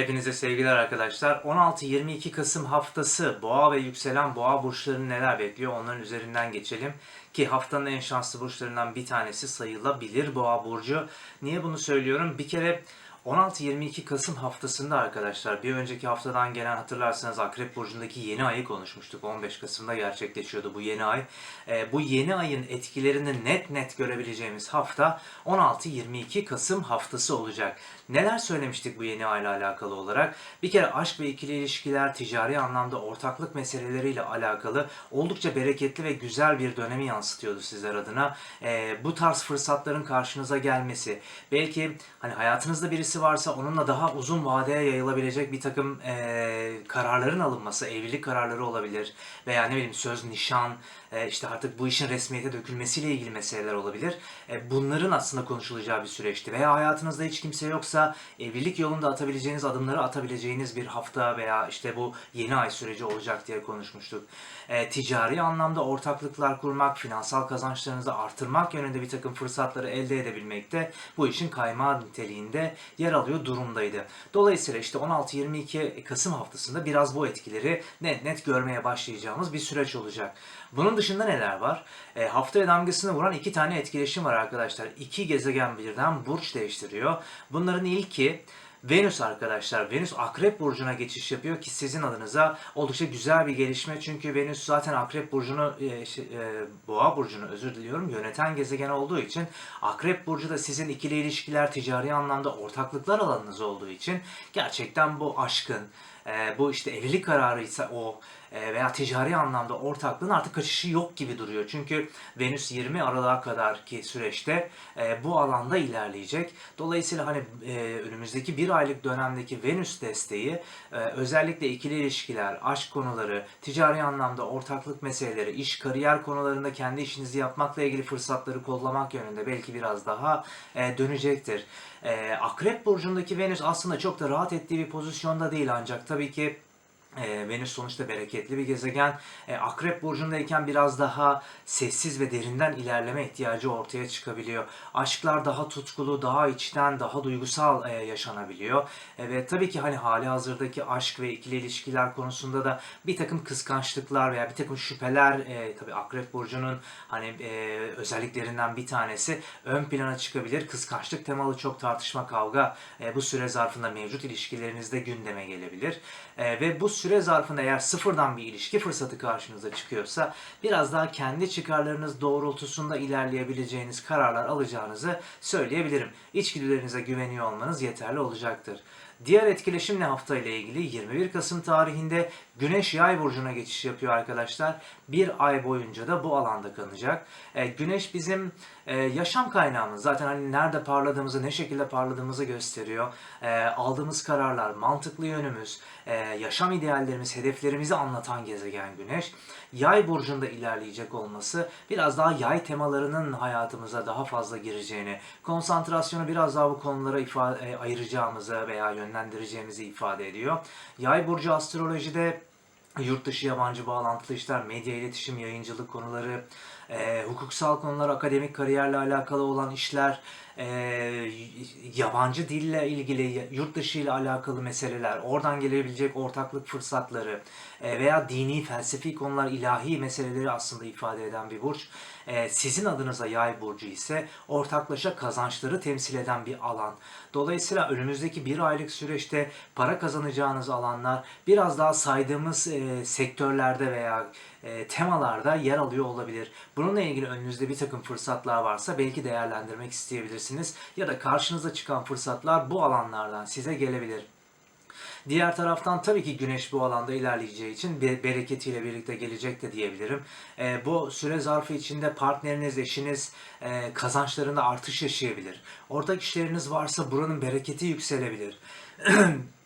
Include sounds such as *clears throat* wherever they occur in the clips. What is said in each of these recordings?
Hepinize sevgiler arkadaşlar. 16-22 Kasım haftası boğa ve yükselen boğa burçlarını neler bekliyor onların üzerinden geçelim. Ki haftanın en şanslı burçlarından bir tanesi sayılabilir boğa burcu. Niye bunu söylüyorum? Bir kere 16-22 Kasım haftasında arkadaşlar bir önceki haftadan gelen hatırlarsanız Akrep Burcu'ndaki yeni ayı konuşmuştuk. 15 Kasım'da gerçekleşiyordu bu yeni ay. Ee, bu yeni ayın etkilerini net net görebileceğimiz hafta 16-22 Kasım haftası olacak. Neler söylemiştik bu yeni ayla alakalı olarak? Bir kere aşk ve ikili ilişkiler, ticari anlamda ortaklık meseleleriyle alakalı oldukça bereketli ve güzel bir dönemi yansıtıyordu sizler adına. Ee, bu tarz fırsatların karşınıza gelmesi, belki hani hayatınızda birisi varsa onunla daha uzun vadeye yayılabilecek bir takım e, kararların alınması, evlilik kararları olabilir veya ne bileyim söz, nişan, e, işte artık bu işin resmiyete dökülmesiyle ilgili meseleler olabilir. E, bunların aslında konuşulacağı bir süreçti. Veya hayatınızda hiç kimse yoksa evlilik yolunda atabileceğiniz adımları atabileceğiniz bir hafta veya işte bu yeni ay süreci olacak diye konuşmuştuk. E, ticari anlamda ortaklıklar kurmak, finansal kazançlarınızı artırmak yönünde bir takım fırsatları elde edebilmekte bu işin kaymağı niteliğinde yer alıyor durumdaydı. Dolayısıyla işte 16-22 Kasım haftasında biraz bu etkileri net net görmeye başlayacağımız bir süreç olacak. Bunun dışında neler var? E, haftaya damgasını vuran iki tane etkileşim var arkadaşlar. İki gezegen birden burç değiştiriyor. Bunların ilki Venüs arkadaşlar. Venüs Akrep Burcu'na geçiş yapıyor ki sizin adınıza oldukça güzel bir gelişme. Çünkü Venüs zaten Akrep Burcu'nu, e, şey, e, Boğa Burcu'nu özür diliyorum yöneten gezegen olduğu için Akrep Burcu da sizin ikili ilişkiler, ticari anlamda ortaklıklar alanınız olduğu için gerçekten bu aşkın, e, bu işte evlilik kararıysa o e, veya ticari anlamda ortaklığın artık kaçışı yok gibi duruyor. Çünkü Venüs 20 Aralık'a kadar ki süreçte e, bu alanda ilerleyecek. Dolayısıyla hani e, önümüzdeki bir aylık dönemdeki Venüs desteği e, özellikle ikili ilişkiler, aşk konuları, ticari anlamda ortaklık meseleleri, iş, kariyer konularında kendi işinizi yapmakla ilgili fırsatları kollamak yönünde belki biraz daha e, dönecektir. E, Akrep burcundaki Venüs aslında çok da rahat ettiği bir pozisyonda değil ancak tabii ki e, Venüs sonuçta bereketli bir gezegen. E, Akrep burcundayken biraz daha sessiz ve derinden ilerleme ihtiyacı ortaya çıkabiliyor. Aşklar daha tutkulu, daha içten, daha duygusal e, yaşanabiliyor. E, ve tabii ki hani hali hazırdaki aşk ve ikili ilişkiler konusunda da bir takım kıskançlıklar veya bir takım şüpheler e, tabii Akrep burcunun hani özelliklerinden bir tanesi ön plana çıkabilir. Kıskançlık temalı çok tartışma, kavga bu süre zarfında mevcut ilişkilerinizde gündeme gelebilir. Ve bu süre zarfında eğer sıfırdan bir ilişki fırsatı karşınıza çıkıyorsa biraz daha kendi çıkarlarınız doğrultusunda ilerleyebileceğiniz kararlar alacağınızı söyleyebilirim. İçgüdülerinize güveniyor olmanız yeterli olacaktır. Diğer etkileşim ne hafta ile ilgili? 21 Kasım tarihinde Güneş Yay burcuna geçiş yapıyor arkadaşlar. Bir ay boyunca da bu alanda kalacak. E, güneş bizim e, yaşam kaynağımız. Zaten hani nerede parladığımızı, ne şekilde parladığımızı gösteriyor. E, aldığımız kararlar, mantıklı yönümüz, e, yaşam ideallerimiz, hedeflerimizi anlatan gezegen Güneş. Yay burcunda ilerleyecek olması biraz daha yay temalarının hayatımıza daha fazla gireceğini, konsantrasyonu biraz daha bu konulara ifade, ayıracağımızı veya yönlendireceğimizi ifade ediyor. Yay burcu astrolojide yurt dışı yabancı bağlantılı işler, medya iletişim, yayıncılık konuları, e, hukuksal konular, akademik kariyerle alakalı olan işler, e, yabancı dille ilgili, yurt dışı ile alakalı meseleler, oradan gelebilecek ortaklık fırsatları e, veya dini, felsefi konular, ilahi meseleleri aslında ifade eden bir burç. E, sizin adınıza yay burcu ise ortaklaşa kazançları temsil eden bir alan. Dolayısıyla önümüzdeki bir aylık süreçte para kazanacağınız alanlar biraz daha saydığımız e, sektörlerde veya e, temalarda yer alıyor olabilir. Bununla ilgili önünüzde bir takım fırsatlar varsa belki değerlendirmek isteyebilirsiniz. Ya da karşınıza çıkan fırsatlar bu alanlardan size gelebilir. Diğer taraftan tabii ki güneş bu alanda ilerleyeceği için be- bereketiyle birlikte gelecek de diyebilirim. E, bu süre zarfı içinde partneriniz, eşiniz e, kazançlarında artış yaşayabilir. Ortak işleriniz varsa buranın bereketi yükselebilir. *clears throat*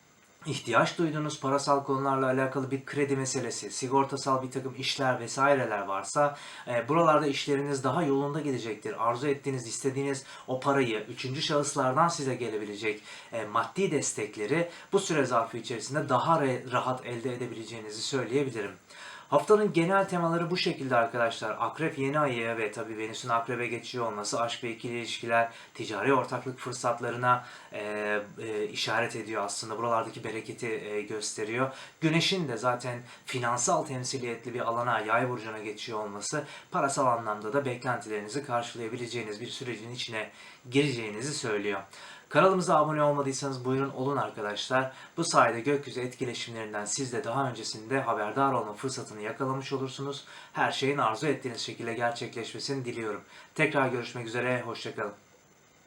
ihtiyaç duyduğunuz parasal konularla alakalı bir kredi meselesi, sigortasal bir takım işler vesaireler varsa e, buralarda işleriniz daha yolunda gidecektir. Arzu ettiğiniz, istediğiniz o parayı üçüncü şahıslardan size gelebilecek e, maddi destekleri bu süre zarfı içerisinde daha rahat elde edebileceğinizi söyleyebilirim. Haftanın genel temaları bu şekilde arkadaşlar. Akrep yeni ayı ve tabii Venüs'ün akrebe geçiyor olması aşk ve ikili ilişkiler, ticari ortaklık fırsatlarına e, e, işaret ediyor aslında. Buralardaki bereketi e, gösteriyor. Güneşin de zaten finansal temsiliyetli bir alana, yay burcuna geçiyor olması parasal anlamda da beklentilerinizi karşılayabileceğiniz bir sürecin içine gireceğinizi söylüyor. Kanalımıza abone olmadıysanız buyurun olun arkadaşlar. Bu sayede gökyüzü etkileşimlerinden siz de daha öncesinde haberdar olma fırsatını yakalamış olursunuz. Her şeyin arzu ettiğiniz şekilde gerçekleşmesini diliyorum. Tekrar görüşmek üzere, hoşçakalın.